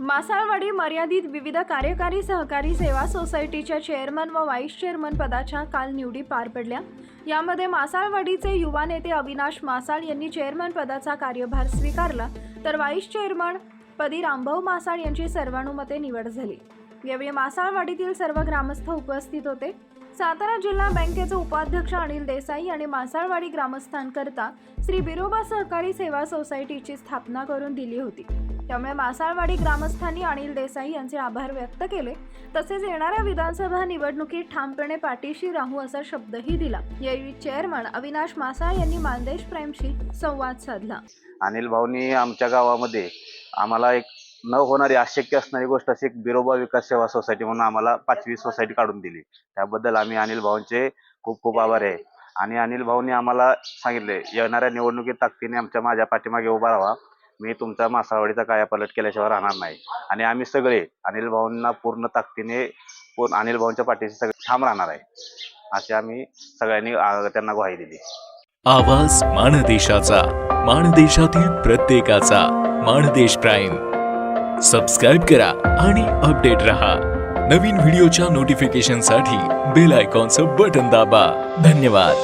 मासाळवाडी मर्यादित विविध कार्यकारी सहकारी सेवा सोसायटीच्या चेअरमन व व्हाईस चेअरमन पदाच्या काल निवडी पार पडल्या. यामध्ये मासाळवाडीचे युवा नेते अविनाश मासाळ यांनी चेअरमन पदाचा कार्यभार स्वीकारला. तर व्हाईस चेअरमन पदी रामभाऊ मासाळ यांची सर्वानुमते निवड झाली. यावेळी मासाळवाडीतील सर्व ग्रामस्थ उपस्थित होते. सातारा जिल्हा बँकेचे उपाध्यक्ष अनिल देसाई आणि मासाळवाडी ग्रामस्थांकरता श्री बिरोबा सहकारी सेवा सोसायटीची स्थापना करून दिली होती. त्यामुळे मासाळवाडी ग्रामस्थांनी अनिल देसाई यांचे आभार व्यक्त केले. तसेच येणाऱ्या विधानसभा निवडणुकीत ठामपणे पाठीशी राहू असा शब्दही दिला. यावेळी चेअरमन अविनाश मासाळ यांनी मानदेश प्रेमशी संवाद साधला. अनिल भाऊनी आमच्या गावामध्ये आम्हाला एक न होणारी अशक्य असणारी गोष्ट अशी एक बिरोबा विकास सेवा सोसायटी म्हणून आम्हाला पाचवी सोसायटी काढून दिली. त्याबद्दल आम्ही अनिल भाऊंचे खूप खूप आभार आहे. आणि अनिल भाऊंनी आम्हाला सांगितले येणाऱ्या निवडणुकीत ताकदीने आमच्या माझ्या पाठीमागे उभा राहा. मी तुमचा मासावडीचा कायापालट केल्याशिवाय राहणार नाही. आणि आम्ही सगळे अनिल भाऊंना पूर्ण ताकदीने पूर्ण अनिल भाऊंच्या पाठीशी सगळे ठाम राहणार आहे. असे आम्ही सगळ्यांनी त्यांना ग्वाही दिली. आवाज माणदेशाचा माणदेशातील प्रत्येकाचा माणदेश प्राईम. सबस्क्राईब करा आणि अपडेट रहा. नवीन व्हिडिओच्या नोटिफिकेशनसाठी बेल आयकॉनचं बटन दाबा. धन्यवाद.